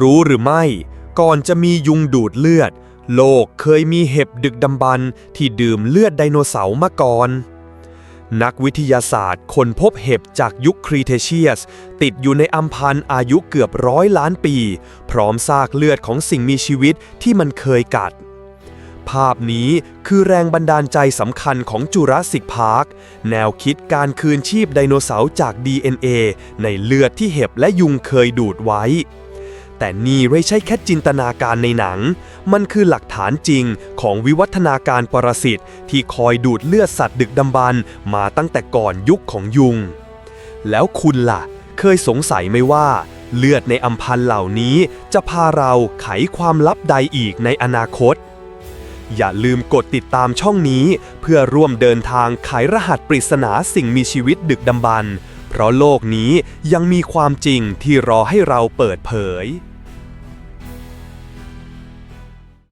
รู้หรือไม่ ก่อนจะมียุงดูดเลือด โลกเคยมีเห็บดึกดำบรรที่ดื่มเลือดไดโนเสาร์มาก่อน นักวิทยาศาสตร์ค้นพบเห็บจากยุคครีเทเชียส ติดอยู่ในอัมพันธ์อายุเกือบร้อยล้านปี พร้อมซากเลือดของสิ่งมีชีวิตที่มันเคยกัดภาพนี้คือแรงบันดาลใจสำคัญของจูราสสิกพาร์ค แนวคิดการคืนชีพไดโนเสาร์จาก DNA ในเลือดที่เห็บและยุงเคยดูดไว้ แต่นี่ไม่ใช่แค่จินตนาการในหนัง มันคือหลักฐานจริงของวิวัฒนาการปรสิตที่คอยดูดเลือดสัตว์ดึกดำบรรพ์มาตั้งแต่ก่อนยุคของยุง แล้วคุณล่ะ เคยสงสัยไหมว่า เลือดในอัมพันเหล่านี้จะพาเราไขความลับใดอีกในอนาคต อย่าลืมกดติดตามช่องนี้ เพื่อร่วมเดินทางไขรหัสปริศนาสิ่งมีชีวิตดึกดำบรรพ์เพราะโลกนี้ยังมีความจริงที่รอให้เราเปิดเผย